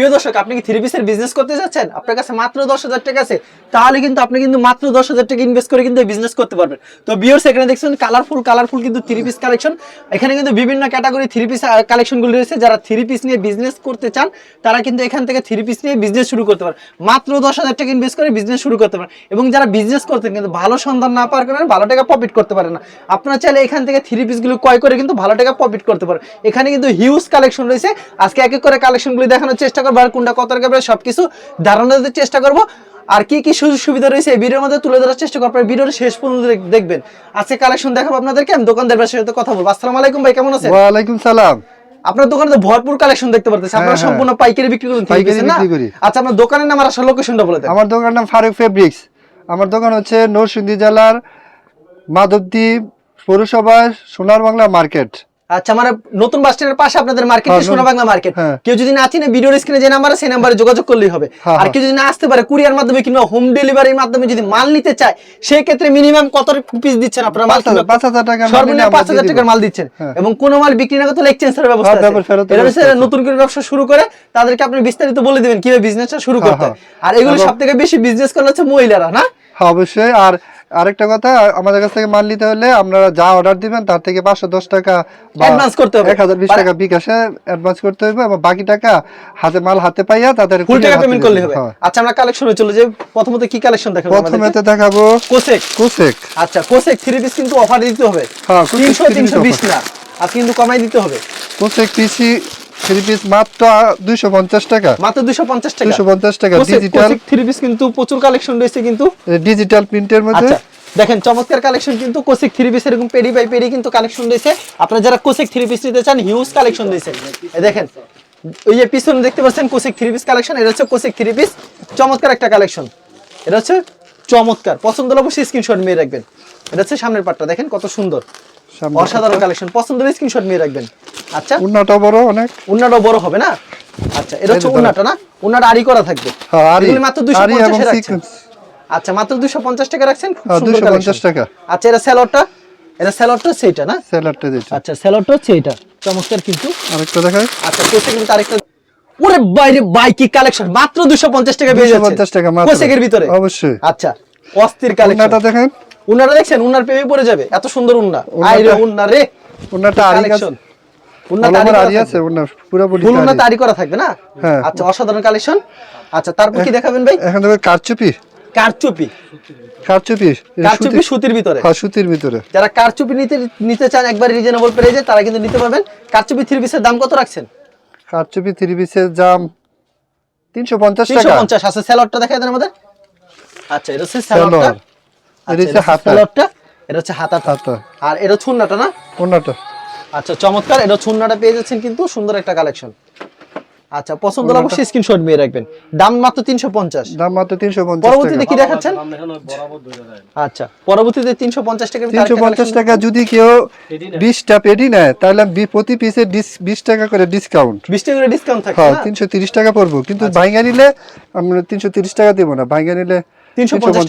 প্রিয় দর্শক, আপনি কি থ্রি পিসের বিজনেস করতে যাচ্ছেন? আপনার কাছে মাত্র দশ হাজার টাকা আছে। তাহলে কিন্তু আপনি কিন্তু মাত্র দশ হাজার টাকা ইনভেস্ট করে কিন্তু বিজনেস করতে পারবেন। তো বিয়ার্স এখানে দেখছেন কালারফুল কালারফুল কিন্তু থ্রি পিস কালেকশন এখানে কিন্তু বিভিন্ন ক্যাটাগরি থ্রি পিস কালেকশনগুলো রয়েছে। যারা থ্রি পিস নিয়ে বিজনেস করতে চান, তারা কিন্তু এখান থেকে থ্রি পিস নিয়ে বিজনেস শুরু করতে পারেন। মাত্র দশ হাজার টাকা ইনভেস্ট করে বিজনেস শুরু করতে পারেন। এবং যারা বিজনেস করতেন কিন্তু ভালো সন্ধান না পাওয়ার কারণে ভালো টাকা প্রফিট করতে পারে না। আপনারা চাইলে এখান থেকে থ্রি পিসগুলো ক্রয় করে কিন্তু ভালো টাকা প্রফিট করতে পারেন। এখানে কিন্তু হিউজ কালেকশন রয়েছে। আজকে এক এক করে কালেকশনগুলি দেখানোর চেষ্টা করব আর কোনটা কত পড়ে সবকিছু ধারণা দিতে চেষ্টা করব। আর কি কি সুযোগ সুবিধা রয়েছে এই ভিডিওর মধ্যে তুলে ধরার চেষ্টা করব। ভিডিওর শেষ পর্যন্ত দেখবেন। আজকে কালেকশন দেখাবো আপনাদেরকে আমি দোকানদার সাথে কথা বলব। আসসালামু আলাইকুম ভাই কেমন আছেন? ওয়ালাইকুম সালাম। আপনার দোকানে তো ভরপুর কালেকশন দেখতে পারতেছি। আপনারা হ্যাঁ, হ্যাঁ। সম্পূর্ণ পাইকারি বিক্রি করেন পাইকারি না? বিক্রি করি। আচ্ছা আপনার দোকানের নাম আর আসল লোকেশনটা বলে দেন। আমার দোকানের নাম ফারুক ফেব্রিক্স আমার দোকান হচ্ছে নরসিংদী জেলার মাধবদ্বীপ পৌরসভা সোনার বাংলা মার্কেট। আচ্ছা মানে নতুন বাস স্ট্যান্ডের পাশে আপনাদের মার্কেট হ্যাঁ, সোনা বাংলা মার্কেট হ্যাঁ। কেউ যদি না চিনে ভিডিওর স্ক্রিনে যে নাম্বার সেই নাম্বারে যোগাযোগ করলেই হবে হ্যাঁ, আর হ্যাঁ। কেউ যদি না আসতে পারে কুরিয়ার মাধ্যমে কিংবা হোম ডেলিভারির মাধ্যমে যদি মাল নিতে চায় সেই ক্ষেত্রে মিনিমাম কত পিস দিচ্ছেন আপনারা মাল পাঁচ হাজার- পাঁচ টাকার মাল সর্বনিম্ন। টাকার দিচ্ছেন হ্যাঁ। এবং কোনো মাল বিক্রি না করতে ব্যবস্থা হ্যাঁ, আছে এটা ব্যবস্থা হচ্ছে আছে। নতুন করে ব্যবসা শুরু করে তাদেরকে আপনি বিস্তারিত বলে দিবেন কীভাবে বিজনেসটা শুরু হ্যাঁ, করতে হয়। হ্যাঁ। আর এগুলো এবং- সব থেকে বেশি বিজনেস করলে হচ্ছে মহিলারা না হ্যাঁ অবশ্যই আর আরেকটা কথা আমাদের কাছ থেকে মাল নিতে হলে আপনারা যা অর্ডার দিবেন তার থেকে পাঁচশো দশ টাকা Advance করতে হবে। এক হাজার বিশ মানে- টাকা বিকাশে অ্যাডভান্স করতে হবে এবং বাকি টাকা হাতে মাল হাতে পাইয়া তাদের ফুল টাকা পেমেন্ট করলে হবে। আচ্ছা আমরা কালেকশনে চলে যাই। প্রথমত কি কালেকশন দেখাবো দেখাবো কোসেক কোসেক আচ্ছা কোসেক থ্রি পিস কিন্তু অফার দিতে হবে। হ্যাঁ, তিনশো তিনশো বিশ না আর কিন্তু কমাই দিতে হবে। কোসেক পিসি থ্রি পিস মাত্র দুইশো পঞ্চাশ টাকা। মাত্র দুশো পঞ্চাশ টাকা। দুশো পঞ্চাশ টাকা ডিজিটাল থ্রি পিস কিন্তু প্রচুর কালেকশন রয়েছে কিন্তু। ডিজিটাল প্রিন্টের মধ্যে। আচ্ছা দেখেন চমৎকার কালেকশন কিন্তু কোসেক থ্রি পিস এরকম পেরি বাই পেরি কিন্তু কালেকশন রয়েছে। আপনারা যারা কোসেক থ্রি পিস নিতে চান হিউজ কালেকশন রয়েছে। দেখেন ওই যে পিছনে দেখতে পাচ্ছেন কোসেক থ্রি পিস কালেকশন এটা হচ্ছে কোসেক থ্রি পিস চমৎকার একটা কালেকশন এটা হচ্ছে চমৎকার। পছন্দ হলে অবশ্যই স্ক্রিনশট নিয়ে রাখবেন। এটা হচ্ছে সামনের পাটটা দেখেন কত সুন্দর। অসাধারণ কালেকশন পছন্দ হলে স্ক্রিনশট নিয়ে রাখবেন। আচ্ছা। উন্নাটা বড় অনেক। উন্নাটাও বড় হবে না? আচ্ছা এটা হচ্ছে উন্নাটা না? উন্নাটা আড়ি করা থাকবে। হ্যাঁ, আড়ি। মাত্র দুইশো আড়ি এবং পঞ্চাশে রাখছেন আচ্ছা মাত্র দুইশো পঞ্চাশ টাকা রাখছেন? খুব হ্যাঁ, 250 টাকা। আচ্ছা এটা স্যালোডটা এটা স্যালোডটা সেইটা না? স্যালাডটা যেটা। আচ্ছা হচ্ছে এটা। চমৎকার কিন্তু। আরেকটা দেখাই। আচ্ছা কোসেক কিন্তু আরেকটা। ওরে বাইরে বাই কি কালেকশন মাত্র 250 টাকা পেয়ে যাচ্ছে। 250 টাকা মাত্র। কোসেকের ভিতরে। অবশ্যই। আচ্ছা অস্থির কালেকশন উন্নাটা দেখেন। উন্নাটা দেখছেন উনার প্রেমে পড়ে যাবে। এত সুন্দর উন্না। আইরে উন্না রে। উন্নাটা আড়ি কালেকশন উন্না তারি আড়ি করা আছে উন্না পুরোপুরি ফুল উন্না তারি করা থাকবে না? হ্যাঁ। আচ্ছা অসাধারণ কালেকশন আচ্ছা তারপর কি দেখাবেন ভাই? এখন দেখো কারচুপি। কারচুপি। কারচুপি। কারচুপি সুতির ভিতরে। হ্যাঁ সুতির ভিতরে। যারা কারচুপি নিতে নিতে চান একবার রিজনেবল প্রাইসে তারা কিন্তু নিতে পারবেন। কারচুপি থ্রি পিসের দাম কত রাখছেন? কারচুপি থ্রি পিসের দাম তিনশো পঞ্চাশ তিনশো টাকা পঞ্চাশ। আছে স্যালাডটা দেখা যায় আমাদের আচ্ছা এটা হচ্ছে স্যালাডটা। এটা হচ্ছে হাতা। এটা হচ্ছে হাতাটা হাতা। আর এটা ছুন্নাটা না? উন্নাটা আচ্ছা চমৎকার। এটা ছুন্নাটা পেয়ে যাচ্ছেন কিন্তু সুন্দর একটা কালেকশন আচ্ছা পছন্দ হলে অবশ্যই স্ক্রিনশট নিয়ে রাখবেন। দাম মাত্র তিনশো পঞ্চাশ। দাম মাত্র তিনশো পঞ্চাশ পরবর্তীতে কি দেখাচ্ছেন? আচ্ছা পরবর্তীতে তিনশো পঞ্চাশ টাকা তিনশো পঞ্চাশ টাকা যদি কেউ বিশটা পেডি নেয় তাহলে প্রতি পিসে বিশ টাকা করে ডিসকাউন্ট বিশ টাকা ডিসকাউন্ট থাকে হ্যাঁ না? তিনশো তিরিশ টাকা পড়ব। কিন্তু আচ্ছা। ভাইঙ্গা নিলে আমরা তিনশো তিরিশ টাকা দেবো না। ভাইঙ্গা নিলে 350 পঞ্চাশ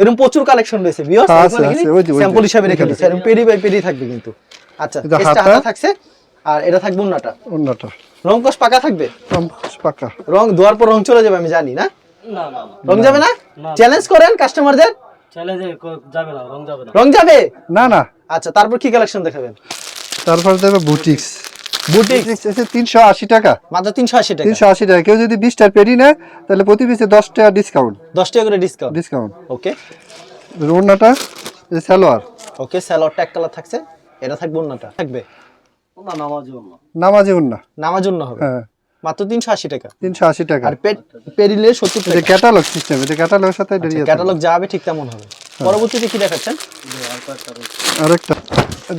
এরকম প্রচুর কালেকশন রয়েছে বিয়স আছে, আছে, ওই যে, ওই যে, স্যাম্পল হিসাবে রেখে ওইখানে। এরকম পেরি বাই পেরি থাকবে কিন্তু। আচ্ছা এটা হাতা। হাতা থাকছে আর এটা থাকবে উন্নাটা। উন্নাটা। রং কস পাকা থাকবে? কম পাকা। রং ধোয়ার পর রং চলে যাবে আমি জানি না। রং যাবে না? চ্যালেঞ্জ করেন কাস্টমারদের চ্যালেঞ্জে যাবে না রং যাবে না। রং যাবে? না না। আচ্ছা তারপর কি কালেকশন দেখাবেন? তারপর দেবে বুটিক্স বুটিক তিনশো আশি টাকা। মাত্র তিনশো আশি টাকা? তিনশো আশি টাকা। কেউ যদি বিশটার নেয় তাহলে প্রতি পিসে দশ টাকা ডিসকাউন্ট দশ টাকা করে discount discount okay salwar. Okay এক কালার থাকছে। এটা থাকবে থাকবে? না নামাজ জন্য নামাজি উন্না হবে। হ্যাঁ। মাত্র তিনশো আশি টাকা। তিনশো আশি টাকা। আর পেট পেরিলে সত্তর এটা টাকা। ক্যাটালগ সিস্টেম এটা ক্যাটালগের সাথে ক্যাটালগ যাবে ঠিক তেমন হবে। পরবর্তীতে কি দেখাচ্ছেন? আরেকটা।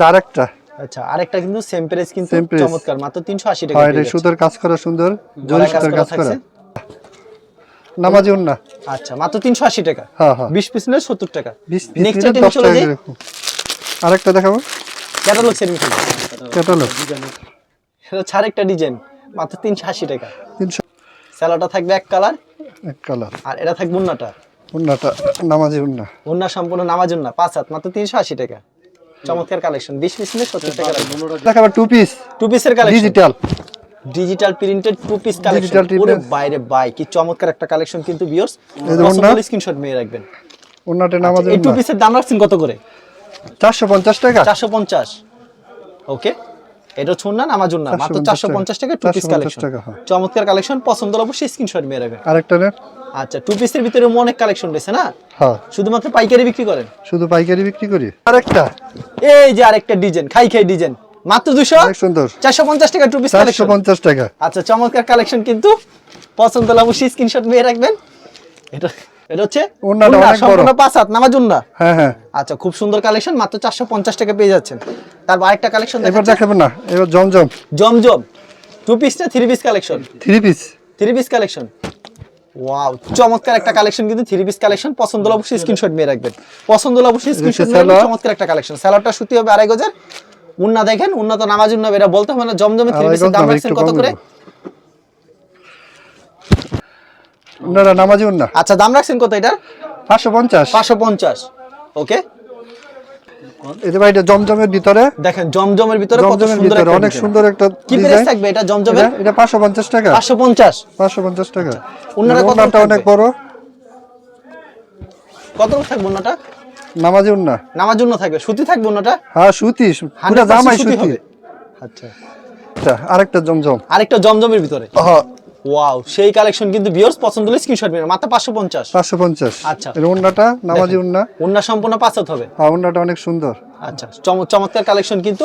আরেকটা। আচ্ছা আরেকটা কিন্তু সেম প্রাইস কিন্তু চমৎকার মাত্র 380 টাকা এটা। সুতোর কাজ করা সুন্দর জরি গলায় কাজ করা। নামাজি উন্না আচ্ছা মাত্র 380 টাকা। হ্যাঁ হ্যাঁ। 20 পিস নিলে 70 টাকা। বিশ নেক্সট পিস আইটেম দশ চলে টাকা। আরেকটা দেখাবো? ক্যাটালগ সেটিং থাকবে ক্যাটালগ এটা আরেকটা ডিজাইন মাত্র 380 টাকা। তিনশো। স্যালাডটা থাকবে এক কালার এক কালার আর এটা থাকবে উন্নাটা উন্নাটা নামাজি উন্না উন্না সম্পূর্ণ নামাজ উন্না পাঁচ হাত মাত্র 380 টাকা। চমৎকার কালেকশন 20 পিস নিলে 70 টাকা রাখবে আবার টু পিস টু পিসের collection digital digital printed two piece collection পুরো বাইরে বাই কি চমৎকার একটা কালেকশন কিন্তু ভিউয়ার্স পসিবল স্ক্রিনশট নিয়ে রাখবেন। ওনাটা নামাজ এই টু পিসের দাম রাখছেন কত করে? চারশো পঞ্চাশ টাকা। চারশো পঞ্চাশ। ওকে এটা ছুন না নামাজ না মাত্র 450 চারশো পঞ্চাশ টাকা টু পিস 450 কালেকশন। চমৎকার কালেকশন পছন্দ হলে অবশ্যই স্ক্রিনশট মেরে রাখবেন আরেকটা নেন। আচ্ছা টু পিসের ভিতরে অনেক কালেকশন রয়েছে না? হ্যাঁ। শুধুমাত্র পাইকারি বিক্রি করেন? শুধু পাইকারি বিক্রি করি। আরেকটা। এই যে আরেকটা ডিজাইন খাই খাই ডিজাইন। মাত্র দুশো অনেক সুন্দর। চারশো পঞ্চাশ টাকা টু পিস কালেকশন পঞ্চাশ টাকা। আচ্ছা চমৎকার কালেকশন কিন্তু। পছন্দ হলে অবশ্যই স্ক্রিনশট মেরে রাখবেন। এটা এটা হচ্ছে সম্পূর্ণ পাঁচ হাত নামাজ ওড়না। হ্যাঁ হ্যাঁ। আচ্ছা খুব সুন্দর কালেকশন মাত্র চারশো পঞ্চাশ টাকা পেয়ে যাচ্ছেন। তারপর আরেকটা কালেকশন এবার দেখাবেন না এবার জমজম। জমজম টু পিস না three piece collection three piece three piece collection wow চমৎকার একটা কালেকশন কিন্তু থ্রি পিস কালেকশন পছন্দ হলে অবশ্যই স্ক্রিনশট মেরে রাখবেন। পছন্দ হলে অবশ্যই স্ক্রিনশট মেরে চমৎকার একটা কালেকশন স্যালাডটা সুতি হবে আড়াই গজের। উন্না দেখেন উন্নত নামাজ উন্না এটা বলতে হবে না জমজমে থ্রি পিসের দাম রাখছেন কত করে? দেবো। ওনারা নামাজি না। আচ্ছা দাম রাখছেন কত এটা পাঁচশো পঞ্চাশ। পাঁচশো পঞ্চাশ। ওকে। এই ভাই এটা জমজমের ভিতরে। দেখেন জমজমের ভিতরে জমজমের অনেক সুন্দর একটা কি প্রাইস থাকবে এটা জমজমের? এটা পাঁচশো পঞ্চাশ টাকা। পাঁচশো পঞ্চাশ। পাঁচশো পঞ্চাশ টাকা। ওনারা কত ওনাটা অনেক? বড়। কত থাকবে ওনাটা নামাজি উন্না নামার জন্য থাকবে। সুতি থাকবে ওনাটা হ্যাঁ সুতি পুরো 100% জামাই সুতি সুতি। হবে। আচ্ছা। আচ্ছা, আরেকটা জমজম। আরেকটা জমজমের ভিতরে। হ্যাঁ ওয়াও সেই কালেকশন কিন্তু বিয়ার্স পছন্দ হলে স্ক্রিনশট মেরে মাত্র পাঁচশো পঞ্চাশ। পাঁচশো পঞ্চাশ। আচ্ছা। এর নামাজি সম্পূর্ণ হবে। হ্যাঁ উন্নাটা অনেক সুন্দর। আচ্ছা চমৎকার কালেকশন কিন্তু।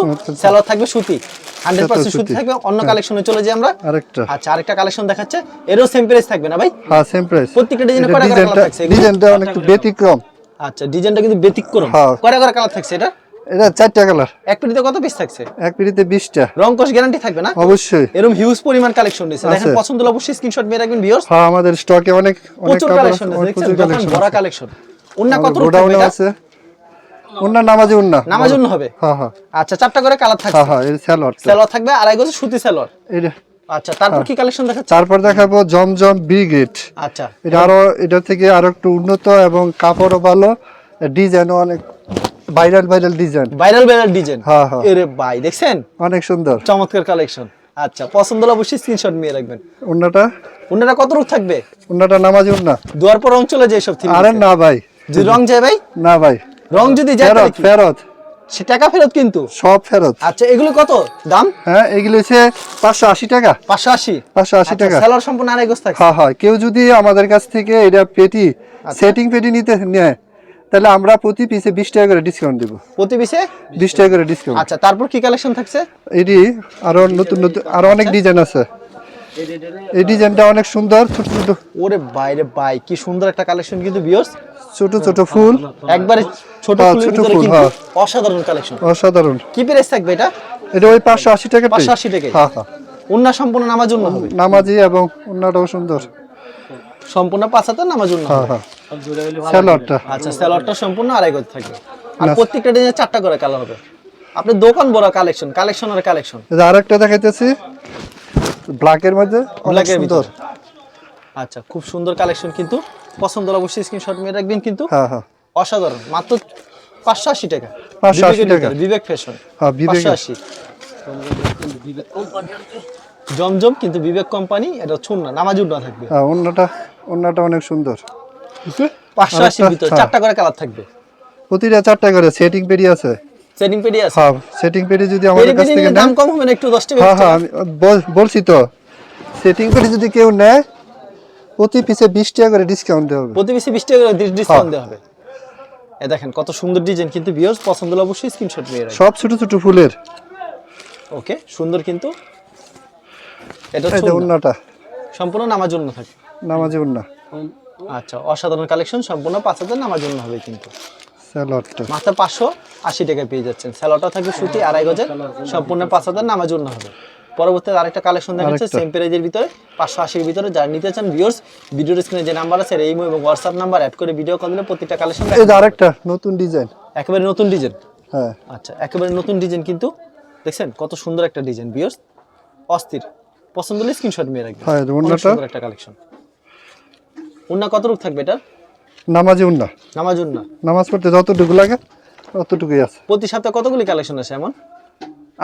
থাকবে সুতি। হান্ড্রেড পার্সেন্ট সুতি। সুতি। থাকবে অন্য হ্যাঁ। কালেকশনে চলে যাই আমরা। আরেকটা। আচ্ছা আরেকটা কালেকশন দেখাচ্ছে। এরও সেম প্রাইস থাকবে না ভাই? হ্যাঁ সেম প্রাইস প্রত্যেকটা ডিজাইনে কয়টা কালার থাকছে ডিজাইনটা অনেক ব্যতিক্রম। আচ্ছা ডিজাইনটা কিন্তু ব্যতিক্রম। হ্যাঁ। কয়টা করে কালার থাকছে এটা? এটা চারটা কালার এক পিটিতে কত পিস থাকছে? এক পিড়িতে বিশটা। রং কস গ্যারান্টি থাকবে না? অবশ্যই। এরকম হিউজ পরিমাণ কালেকশন রয়েছে। দেখেন পছন্দ হলে অবশ্যই স্ক্রিনশট মেরে রাখবেন ভিউয়ার্স হ্যাঁ আমাদের স্টকে অনেক অনেক কালেকশন আছে, কালেকশন ভরা কালেকশন অন্য কত গোডাউনে? আছে। নামাজি হবে? হ্যাঁ হ্যাঁ। আচ্ছা চারটা করে কালার হ্যাঁ হ্যাঁ সেলর থাকবে আড়াই গজ সুতি সেলর এটা আচ্ছা তারপর কি কালেকশন তারপর দেখাবো জমজম ব্রিগেড আচ্ছা। এটা আরও এটা থেকে আরও একটু উন্নত এবং কাপড়ও ভালো। ডিজাইনও অনেক viral viral design viral viral design হ্যাঁ, হ্যাঁ। এরে ভাই দেখছেন? অনেক সুন্দর। চমৎকার কালেকশন আচ্ছা পছন্দ হলে অবশ্যই স্ক্রিনশট নিয়ে রাখবেন। কত রূপ থাকবে? উন্নাটা নামাজি উন্না। দুয়ার পর রং চলে সব থ্রি আরে না ভাই। যদি রং যায় ভাই? না ভাই। রং যদি যায় ফেরত ফেরত। সে টাকা ফেরত কিন্তু? সব ফেরত। আচ্ছা এগুলো কত? দাম? হ্যাঁ এগুলো হচ্ছে পাঁচশো আশি টাকা। পাঁচশো আশি? পাঁচশো আশি টাকা। সেলর সম্পূর্ণ আড়াই হ্যাঁ হ্যাঁ। কেউ যদি আমাদের কাছ থেকে এটা পেটি আচ্ছা। সেটিং পেটি নিতে নেয় তাহলে আমরা প্রতি পিসে বিশ টাকা করে ডিসকাউন্ট দিব। প্রতি পিসে বিশ টাকা করে ডিসকাউন্ট আচ্ছা তারপর কি কালেকশন থাকছে? এটি আরও নতুন নতুন আরও অনেক ডিজাইন আছে। এই ডিজাইনটা অনেক সুন্দর ছোট ছোট। ওরে বাইরে বাই কি সুন্দর একটা কালেকশন কিন্তু বিয়র্স ছোট ছোট ফুল। একবারে ছোট হ্যাঁ, ফুলের ছোট ভিতরে ফুল, কিন্তু হ্যাঁ। অসাধারণ কালেকশন অসাধারণ। কি প্রাইস থাকবে এটা? এটা ওই পাঁচশো আশি টাকা পাঁচশো আশি টাকায়? হ্যাঁ হ্যাঁ। উন্না সম্পূর্ণ নামাজ জন্য হবে? নামাজি এবং অন্যটাও সুন্দর। সম্পূর্ণ পাঁচ হাজার নামার জন্য হ্যাঁ। হ্যাঁ। স্যালোয়ারটা। আচ্ছা স্যালোয়ারটা সম্পূর্ণ আড়াই গজ থাকবে আর প্রত্যেকটা ডিজাইনে চারটা করে কালার হবে। আপনি দোকান বড় কালেকশন কালেকশন আর কালেকশন। আরেকটা দেখাইতেছি। ব্ল্যাকের মধ্যে ব্ল্যাকের সুন্দর। ভিতরে আচ্ছা খুব সুন্দর কালেকশন কিন্তু। পছন্দ হলে অবশ্যই স্ক্রিনশট মেরে রাখবেন কিন্তু। হ্যাঁ হ্যাঁ। অসাধারণ। মাত্র পাঁচশো আশি টাকা। 580 বিবেকের টাকা। বিবেক ফ্যাশন হ্যাঁ। পাঁচশো আশি। জমজম কিন্তু বিবেক কোম্পানি এটা ছুন না নামাজ উড্ডা থাকবে। হ্যাঁ অন্যটা অন্যটা অনেক সুন্দর। পাঁচশো আশির ভিতরে হ্যাঁ। চারটা করে কালার থাকবে। প্রতিটা চারটা করে সেটিং পেডি আছে। সেটিং পেডি আছে? হ্যাঁ সেটিং পেডি যদি আমাদের কাছ থেকে দাম কম হবে না একটু দশ টাকা হ্যাঁ হ্যাঁ আমি বলছি তো। সেটিং পেডি যদি কেউ নেয় প্রতি পিসে বিশ টাকা করে ডিসকাউন্ট দেওয়া হবে। প্রতি পিসে বিশ টাকা করে ডিসকাউন্ট হ্যাঁ। দেওয়া হবে। এ দেখেন কত সুন্দর ডিজাইন কিন্তু ভিউয়ার্স পছন্দ হলে অবশ্যই স্ক্রিনশট নিয়ে রাখবেন। সব ছোট ছোট ফুলের। ওকে সুন্দর কিন্তু। এটা না। অন্যটা সম্পূর্ণ নামার জন্য থাকে। নামাজি অন্য আচ্ছা অসাধারণ কালেকশন সম্পূর্ণ পাঁচ হাজার নামার জন্য হবে কিন্তু। স্যালোয়ারটা। মাত্র পাঁচশো আশি টাকায় পেয়ে যাচ্ছেন। থাকবে সুতি আড়াই গজের সম্পূর্ণ পাঁচ হাজার নামার জন্য হবে। পরবর্তীতে আরেকটা কালেকশন দেখাচ্ছে। সেম প্রাইজের ভিতরে পাঁচশো আশির ভিতরে। যারা নিতে চান ভিউর্স ভিডিওর স্ক্রিনে যে নাম্বার আছে এই এবং হোয়াটসঅ্যাপ নাম্বার অ্যাড করে ভিডিও কল দিলে প্রত্যেকটা কালেকশন এই আরেকটা নতুন ডিজাইন একেবারে নতুন ডিজাইন হ্যাঁ। আচ্ছা একেবারে নতুন ডিজাইন কিন্তু দেখছেন কত সুন্দর একটা ডিজাইন ভিউর্স অস্থির। পছন্দ হলে স্ক্রিনশট মেয়ে রাখবেন। হ্যাঁ। সুন্দর একটা কালেকশন উন্না কত রূপ থাকবে এটা? নামাজি অন্য নামাজ উন্না। নামাজ পড়তে যতটুকু লাগে ততটুকুই আছে। প্রতি সপ্তাহে কতগুলি কালেকশন আছে এমন?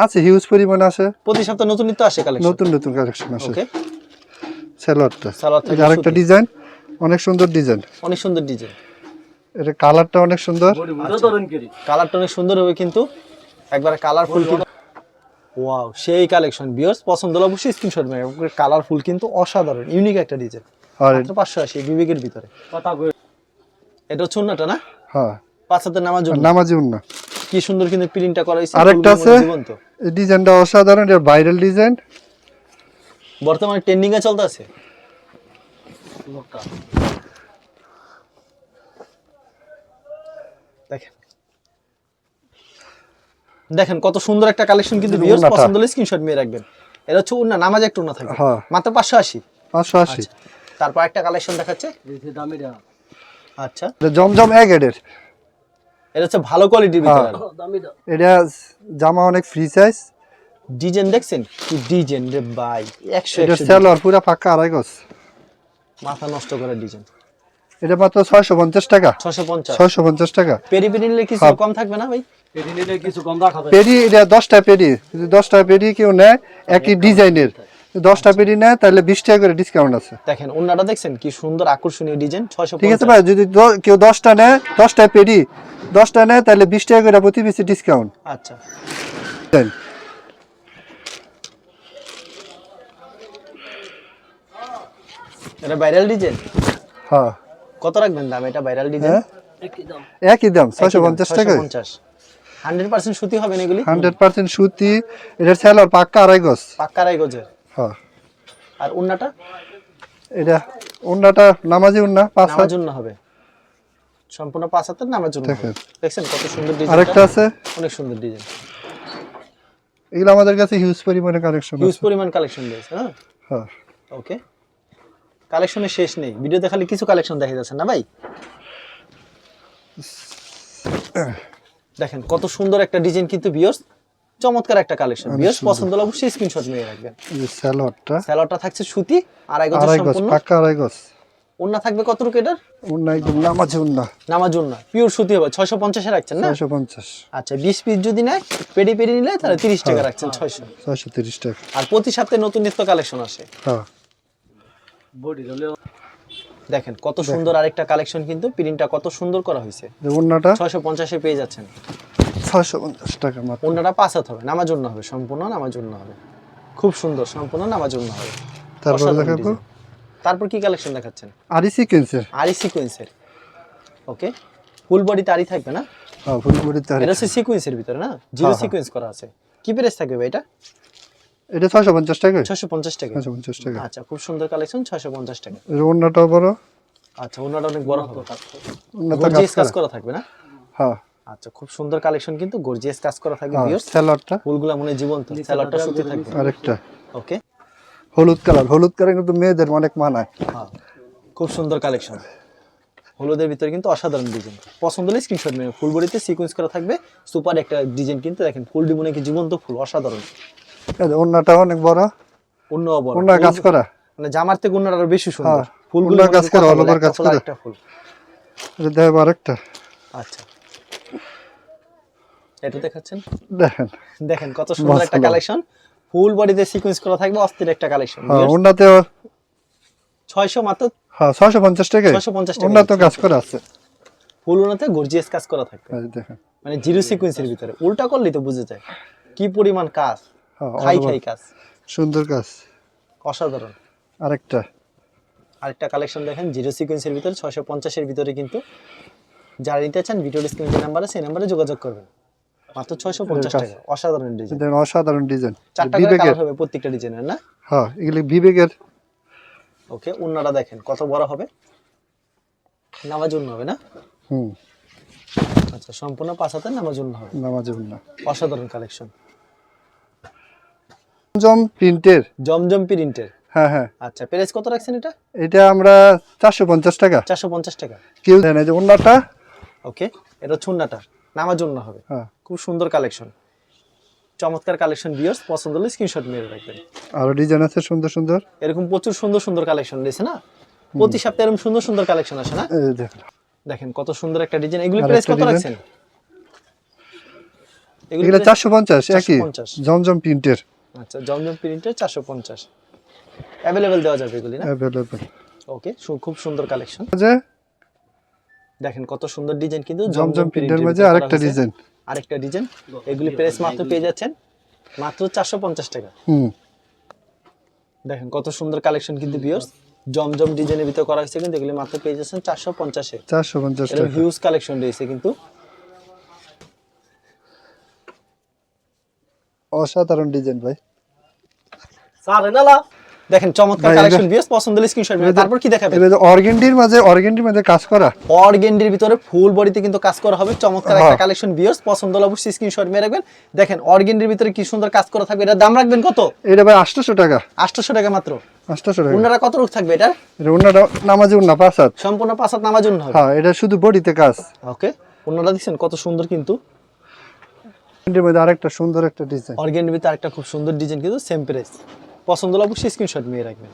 আছে হিউজ পরিমাণ আছে প্রতি সপ্তাহে নতুন নিত্য আসে কালেকশন নতুন নতুন কালেকশন আছে ওকে স্যালোয়ারটা সালোয়ার এটা আরেকটা ডিজাইন অনেক সুন্দর ডিজাইন অনেক সুন্দর ডিজাইন এটা কালারটা অনেক সুন্দর। কালারটা অনেক সুন্দর হবে কিন্তু। একবারে কালারফুল ওয়াও সেই কালেকশন বিয়ার্স পছন্দ হলে অবশ্যই স্ক্রিনশট মেরে কালারফুল কিন্তু অসাধারণ ইউনিক একটা ডিজাইন আর পাঁচশো আশি বিবেকের ভিতরে। এটা হচ্ছে অন্যটা না? হ্যাঁ। পাঁচ হাতের নামার জন্য নামাজি উন্না কি সুন্দর কিন্তু প্রিন্টটা করা হয়েছে আরেকটা আছে জীবন্ত। এই ডিজাইনটা অসাধারণ এটা ভাইরাল ডিজাইন বর্তমানে ট্রেন্ডিং এ চলতে আছে লোকটা দেখেন দেখেন কত সুন্দর একটা কালেকশন কিন্তু ভিউয়ার্স। পছন্দ হলে স্ক্রিনশট নিয়ে রাখবেন। এটা হচ্ছে উন্না নামাজ একটা উন্না থাকে হ্যাঁ। মাত্র পাঁচশো আশি। পাঁচশো আশি। আচ্ছা। তারপর একটা কালেকশন দেখাচ্ছে। দিতে দামি দা আচ্ছা। এটা জমজম এক এডের। এটা হচ্ছে ভালো কোয়ালিটির ভিতরে হ্যাঁ। দামি দা এটা জামা অনেক ফ্রি সাইজ ডিজাইন দেখছেন? কি ডিজাইন রে ভাই। একশো এটা একশো স্যালোয়ার পুরা পাক্কা আড়াই গজ। মাথা নষ্ট করে ডিজাইন। এটা মাত্র ছয়শো পঞ্চাশ টাকা। ছশো পঞ্চাশ। ছয়শো পঞ্চাশ টাকা। পেরি পেরি নিলে কিছু হ্যাঁ। কম থাকবে না ভাই? এটি নিলে কিছু কম রাখা পেডি এটা দশটা পেডি যদি দশটা পেডি কেউ নেয় একই ডিজাইনের। দশটা পেডি নেয় তাহলে বিশ টাকা করে ডিসকাউন্ট আছে। দেখেন ওনাটা দেখছেন কি সুন্দর আকর্ষণীয় ডিজাইন ছয়শো ঠিক আছে ভাই যদি কেউ দশটা নেয় দশটা পেডি দশটা নেয় তাহলে বিশ টাকা করে প্রতি পিসে ডিসকাউন্ট আচ্ছা। এটা ভাইরাল ডিজাইন? হ্যাঁ। কত রাখবেন দাম? এটা ভাইরাল ডিজাইন? হ্যাঁ? একই দাম। একই দাম ছয়শো পঞ্চাশ টাকা পঞ্চাশ। হান্ড্রেড পার্সেন্ট সুতি হবে না এগুলি? হান্ড্রেড পার্সেন্ট সুতি এটার স্যালোয়ার পাক্কা আড়াই গজ। পাক্কা আড়াই গজের? হ্যাঁ। আর উন্নাটা? এটা উন্নাটা নামাজি উন্না পাঁচ হাত। জন্য হবে। সম্পূর্ণ পাঁচ হাতের নামার জন্য হবে। দেখেন। দেখছেন কত সুন্দর ডিজাইন আরেকটা আছে? অনেক সুন্দর ডিজাইন। এগুলো আমাদের কাছে হিউজ পরিমাণে কালেকশন হিউজ পরিমাণ কালেকশন রয়েছে হ্যাঁ? হ্যাঁ। ওকে কালেকশনের শেষ নেই। ভিডিওতে খালি কিছু কালেকশন দেখা যাচ্ছে না ভাই? দেখেন কত সুন্দর একটা ডিজাইন কিন্তু বিয়র্স চমৎকার একটা কালেকশন। বিয়র্স পছন্দ হলে অবশ্যই স্ক্রিনশট নিয়ে রাখবেন। স্যালোয়ারটা স্যালোয়ারটা থাকছে সুতি আড়াই আড়াই গজ সম্পূর্ণ। পাক্কা আড়াই গজ। ওন্না থাকবে কত রুক এটার উন্না একদম নামাজি উন্না নামাজ জন্য পিওর সুতি হবে। ছয়শো পঞ্চাশে রাখছেন না? ছয়শো পঞ্চাশ। আচ্ছা বিশ পিস যদি নেয় পেডি পেডি নিলে তাহলে তিরিশ টাকা রাখছেন ছয়শো। ছয়শো তিরিশ টাকা। আর প্রতি সপ্তাহে নতুন নিত্য কালেকশন আসে। হ্যাঁ। দেখেন কত সুন্দর আরেকটা কালেকশন কিন্তু প্রিন্টটা কত সুন্দর করা হয়েছে। উন্নাটা ছয়শো পঞ্চাশে পেয়ে যাচ্ছেন। ছয়শো পঞ্চাশ টাকা মাত্র। অন্যটা পাঁচ হাত হবে নামার জন্য হবে সম্পূর্ণ নামার জন্য হবে। খুব সুন্দর সম্পূর্ণ নামার জন্য হবে। তারপর দেখাবো। তারপর কি কালেকশন দেখাচ্ছেন? আরি সিকুয়েন্সের আরি সিকোয়েন্সের ওকে ফুল বডি তারই থাকবে না? হ্যাঁ ফুলপুরি তার এটা সিকোয়েন্সের ভিতরে না? জিরো হ্যাঁ। সিকোয়েন্স করা আছে। কি প্রাইস থাকবে ভাই এটা? এটা ছয়শো পঞ্চাশ টাকা? ছয়শো পঞ্চাশ টাকা। ছয়শো পঞ্চাশ টাকা। আচ্ছা খুব সুন্দর কালেকশন ছয়শো পঞ্চাশ টাকা। এর উন্নাটাও বড়? আচ্ছা ওনাটা অনেক বড় হবে। কাজ গর্জিয়াস কাজ করা থাকবে না? হ্যাঁ। আচ্ছা খুব সুন্দর কালেকশন কিন্তু গর্জিয়াস কাজ করা থাকবে হ্যাঁ ভিউয়ার্স ফুলগুলা মনে জীবন্ত। সুতি থাকবে। আরেকটা। ওকে হলুদ কালার হলুদ কালার কিন্তু মেয়েদের অনেক মানায়। হ্যাঁ খুব সুন্দর কালেকশন হলুদের ভিতরে কিন্তু অসাধারণ ডিজাইন পছন্দ হলে স্ক্রিনশট নেবেন। ফুল বডিতে সিকোয়েন্স করা থাকবে। সুপার একটা ডিজাইন কিন্তু দেখেন ফুল ডিমনে কি জীবন্ত ফুল অসাধারণ। এই উন্নাটা অনেক বড়। অন্য বড়। কাজ করা। মানে জামার থেকে অন্যটা আরও বেশি সুন্দর। হ্যাঁ, ফুলগুলো কাজ করা, all বলে, over একটা কাজ ফুল। করা। এটা আরেকটা। আচ্ছা। এটা দেখাচ্ছেন? দেখেন। দেখেন কত সুন্দর একটা কালেকশন ফুল বডিতে সিকোয়েন্স করা থাকবে অস্থির একটা কালেকশন হ্যাঁ উন্নাতেও ছয়শো মাত্র? হ্যাঁ ছয়শো পঞ্চাশ টাকা 650 টাকা কাজ করা আছে। ফুল গর্জিয়াস কাজ করা থাকবে। দেখেন। মানে জিরো সিকোয়েন্সের ভিতরে। উল্টা করলেই তো বুঝে যায়। কি পরিমাণ কাজ। খাই খাই কাজ। সুন্দর কাজ। অসাধারণ। আরেকটা। আরেকটা কালেকশন দেখেন জিরো সিকোয়েন্সের ভিতরে ছয়শো পঞ্চাশের ভিতরে কিন্তু যারা নিতে চান স্ক্রিন যে নাম্বারে সেই নাম্বারে যোগাযোগ করবেন। মাত্র ছয়শো পঞ্চাশ টাকা। অসাধারণ ডিজাইন অসাধারণ ডিজাইন চারটা কালার হবে প্রত্যেকটা ডিজাইনের না? হ্যাঁ এগুলি বিবেকের। ওকে অন্যটা দেখেন কত বড় হবে? নামার জন্য হবে না? হুম। আচ্ছা সম্পূর্ণ পাঁচ হাতের নামার জন্য হবে। নামাজ উন্না। অসাধারণ কালেকশন জম প্রিন্টের। জমজম প্রিন্টের? হ্যাঁ হ্যাঁ। আচ্ছা প্রাইস কত রাখছেন এটা? এটা আমরা টাকা। কেউ এই যে ওকে এটা ছুন্নাটা নামার জন্য হবে। হ্যাঁ। খুব সুন্দর কালেকশন চমৎকার কালেকশন পছন্দ হলে স্ক্রিনশট মেরে রাখবেন। আরও ডিজাইন আছে সুন্দর সুন্দর। এরকম প্রচুর সুন্দর সুন্দর কালেকশন রয়েছে না? প্রতি সপ্তাহে এরকম সুন্দর সুন্দর কালেকশন আসে না? দেখেন। দেখেন কত সুন্দর একটা ডিজাইন এগুলি আর প্রাইস কত? রাখছেন? এগুলো একই। 450 জমজম প্রিন্টের আচ্ছা জমজম প্রিন্টের চারশো পঞ্চাশ। অ্যাভেলেবেল দেওয়া যাবে এগুলি না? অ্যাভেলেবেল ওকে খুব সুন্দর কালেকশন দেখেন কত সুন্দর ডিজাইন কিন্তু জমজম প্রিন্টের মাঝে আরেকটা ডিজাইন আরেকটা ডিজাইন এগুলি প্রেস মাত্র পেয়ে যাচ্ছেন। মাত্র চারশো পঞ্চাশ টাকা। হুম। দেখেন কত সুন্দর কালেকশন কিন্তু ভিউয়ার্স জমজম ডিজাইনের ভিতরে করা হয়েছে কিন্তু এগুলি মাত্র পেয়ে যাচ্ছেন চারশো পঞ্চাশে। চারশো পঞ্চাশ হিউজ কালেকশন রয়েছে কিন্তু। অসাধারণ ডিজাইন ভাই। সারে নালা। দেখেন চমৎকার কালেকশন ভিউয়ার্স পছন্দ হলে স্ক্রিনশট মেরে তারপর কি দেখাবেন? এবার অর্গেন্ডির মাঝে অর্গেন্ডির মাঝে কাজ করা। অর্গেন্ডির ভিতরে ফুল বডিতে কিন্তু কাজ করা হবে। চমৎকার একটা হ্যাঁ। কালেকশন ভিউয়ার্স পছন্দ হলে অবশ্যই স্ক্রিনশট মেরে রাখবেন। দেখেন অর্গেন্ডির ভিতরে কি সুন্দর কাজ করা থাকবে। এটার দাম রাখবেন কত? এটা ভাই টাকা। টাকা মাত্র। আটশোশো টাকা। উনারা কত রূপ থাকবে এটা নামাজে উন্না সম্পূর্ণ নামার হ্যাঁ এটা শুধু বডিতে কাজ। ওকে কত সুন্দর কিন্তু। মধ্যে আরেকটা সুন্দর একটা ডিজাইন ভিতরে আরেকটা খুব সুন্দর ডিজাইন কিন্তু সেম প্রাইস পছন্দ হলে অবশ্যই স্ক্রিনশট মেরে রাখবেন।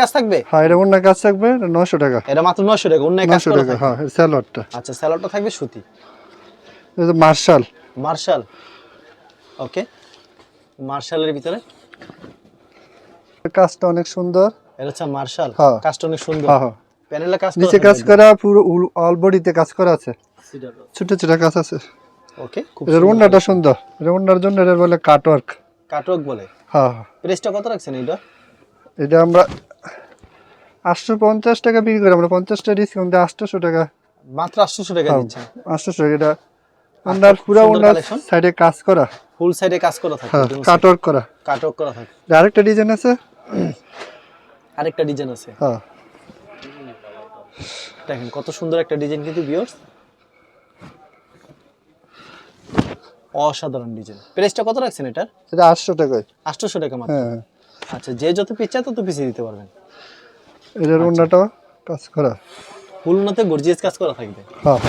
কাজ থাকবে? হ্যাঁ এটা অন্য কাজ থাকবে নশো টাকা। এটা মাত্র নশো টাকা অন্য কাজ টাকা হ্যাঁ স্যালোয়ারটা আচ্ছা থাকবে সুতি। এটা মার্শাল মার্শাল ওকে মার্শালের ভিতরে। কাজটা অনেক সুন্দর। এটা হচ্ছে মার্শাল হ্যাঁ। কাজটা অনেক সুন্দর। হ্যাঁ প্যানেলে কাজ নিচে কাজ করা পুরো অল বডিতে কাজ করা আছে। ছোট ছোট কাজ আছে। ওকে খুব ওন্নাটা সুন্দর। এটা ওন্নার জন্য এটা বলে কাটওয়ার্ক কাটওয়ার্ক বলে? হ্যাঁ। হ্যাঁ প্রাইসটা কত রাখছেন এটা এটা আমরা আটশো পঞ্চাশ টাকা বিক্রি করি। আমরা পঞ্চাশটা ডিসকাউন্ট দিয়ে আটশোশো টাকা। মাত্র আটশোশো টাকা হ্যাঁ, দিচ্ছেন? আটশোশো এটা ওনার পুরো ওনার সাইডে কাজ করা। ফুল সাইডে কাজ করা থাকে হ্যাঁ কাটওয়ার্ক করা। কাটওয়ার্ক করা থাকে। আরেকটা ডিজাইন আছে? আরেকটা ডিজাইন আছে। হ্যাঁ। দেখেন কত সুন্দর একটা ডিজাইন কিন্তু ভিউয়ার্স অসাধারণ ডিজাইন প্রাইসটা কত রাখছেন এটার? এটা আটশো টাকা। আটশোশো টাকা মাত্র। হ্যাঁ। আচ্ছা যে যত পিস চায় তত পিছিয়ে দিতে পারবেন। এটার ওন্নাটাও কাজ করা। ফুল উন্নতে গর্জিয়াস কাজ করা থাকবে? হ্যাঁ।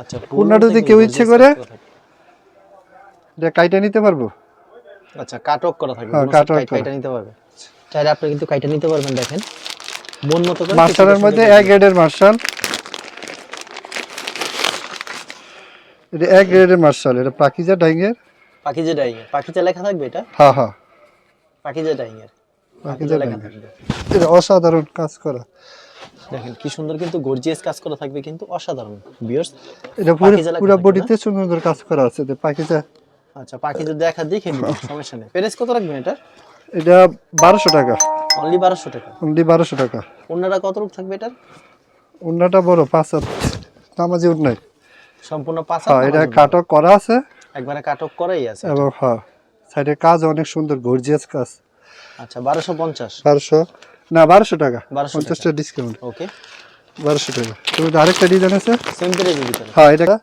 আচ্ছা উন্নাটা যদি কেউ ইচ্ছে করে এটা কাইটা নিতে পারব? আচ্ছা কাটক করা থাকবে। হ্যাঁ, কাইটা নিতে পারবে? চাইলে আপনি কিন্তু কাইটা নিতে পারবেন দেখেন। মন মতো করে মার্শালের মধ্যে এক গ্রেডের মার্শাল। এটা এক গ্রেডের মার্শাল এটা পাকিজা ডাইংয়ের পাখিজা ডাইং এর পাখিজা লেখা থাকবে এটা? হ্যাঁ হ্যাঁ পাখিজা ডাইং এর পাকিজা লেখা থাকবে। এটা অসাধারণ কাজ করা। দেখেন কি সুন্দর কিন্তু গর্জিয়াস কাজ করা থাকবে কিন্তু অসাধারণ ভিউয়ার্স এটা পুরো পুরো বডিতে সুন্দর কাজ করা আছে এটা পাকিজা আচ্ছা পাখিজা দেখা দেখে নিন সমস্যা নেই। প্রাইস কত রাখবেন এটা এটা বারোশো টাকা। অনলি বারোশো টাকা। অনলি বারোশো টাকা। অন্যরা কত রূপ থাকবে এটার? উন্নাটা বড় পাঁচ হাত। নামাজি উন্নয় সম্পূর্ণ পাঁচ হ্যাঁ এটা কাটক করা আছে। একবারে কাটক করাই আছে। এবং হ্যাঁ সাইডে কাজ অনেক সুন্দর গর্জিয়াস কাজ। আচ্ছা বারোশো পঞ্চাশ। বারোশো না বারোশো টাকা। 1200 পঞ্চাশ টাকা ডিসকাউন্ট ওকে বারোশো টাকা। তুমি আরেকটা ডিজাইন আছে? হ্যাঁ এটা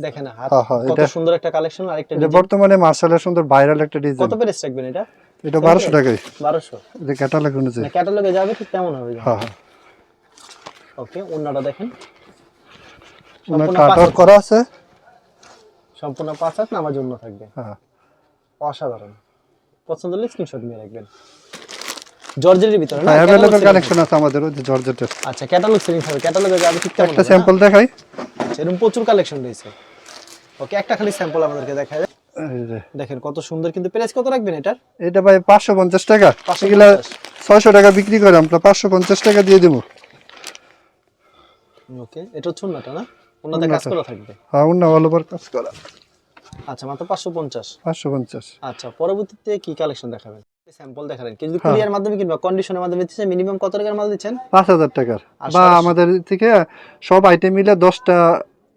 দেখেন হাত হ্যাঁ, হ্যাঁ, কত এটা- সুন্দর একটা কালেকশন আরেকটা এটা ডিজাইন বর্তমানে মার্শালের সুন্দর ভাইরাল একটা ডিজাইন কত প্রাইস রাখবেন এটা? এটা বারোশো টাকায়। বারোশো। এটা ক্যাটালগ অনুযায়ী। ক্যাটালগে যাবে ঠিক তেমন হবে হ্যাঁ ওকে অন্যটা দেখেন। ওনার সম্পূর্ণ কাট পাঁচ আউট করা আছে। সম্পূর্ণ পাঁচ হাত নামার জন্য থাকবে? হ্যাঁ। অসাধারণ। পছন্দ হলে স্ক্রিনশট নিয়ে রাখবেন। জর্জের ভিতরে না? হ্যাঁ catalog অ্যাভেলেবল selling কালেকশন আছে আমাদের ওই জর্জেটের। আচ্ছা ক্যাটালগ সেলিং হবে ক্যাটালগে যাবে ঠিক একটা হবে? স্যাম্পল দেখাই। আচ্ছা, এরকম প্রচুর কালেকশন রয়েছে। ওকে একটা খালি স্যাম্পল আমাদেরকে দেখায় দেখেন কত সুন্দর কিন্তু প্রাইস কত রাখবেন এটার? এটা ভাই পাঁচশো পঞ্চাশ টাকা। 550 এগুলা ছয়শো টাকা বিক্রি করে আমরা পাঁচশো পঞ্চাশ টাকা দিয়ে দেবো। ওকে এটা হচ্ছে না? উন্নতে কাজ করা থাকবে? হ্যাঁ অন্য অল ওভার কাজ করা। আচ্ছা মাত্র পাঁচশো পঞ্চাশ। পাঁচশো পঞ্চাশ। আচ্ছা পরবর্তীতে কি কালেকশন দেখাবেন? স্যাম্পল দেখালেন। কিন্তু। কুরিয়ার মাধ্যমে কিংবা কন্ডিশনের মাধ্যমে দিচ্ছেন মিনিমাম কত টাকার মাল দিচ্ছেন? পাঁচ হাজার টাকার। বা আমাদের থেকে সব আইটেম মিলে দশটা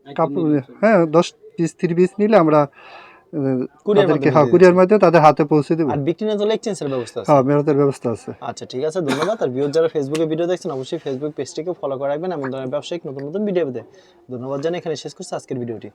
কাপড় হ্যাঁ দশ পিস থ্রি পিস নিলে আমরা তাদেরকে হ্যাঁ কুরিয়ার মাধ্যমে তাদের হাতে পৌঁছে দেবো। আর বিক্রি না হলে এক্সচেঞ্জের ব্যবস্থা আছে। হ্যাঁ মেরাতের ব্যবস্থা আছে। আচ্ছা ঠিক আছে ধন্যবাদ। আর ভিউজ যারা ফেসবুকে ভিডিও দেখছেন অবশ্যই ফেসবুক পেজটিকে ফলো করে রাখবেন। এমন ধরনের ব্যবসায়িক নতুন নতুন ভিডিও পেতে। ধন্যবাদ জানাই এখানে শেষ করছি আজকের ভিডিওটি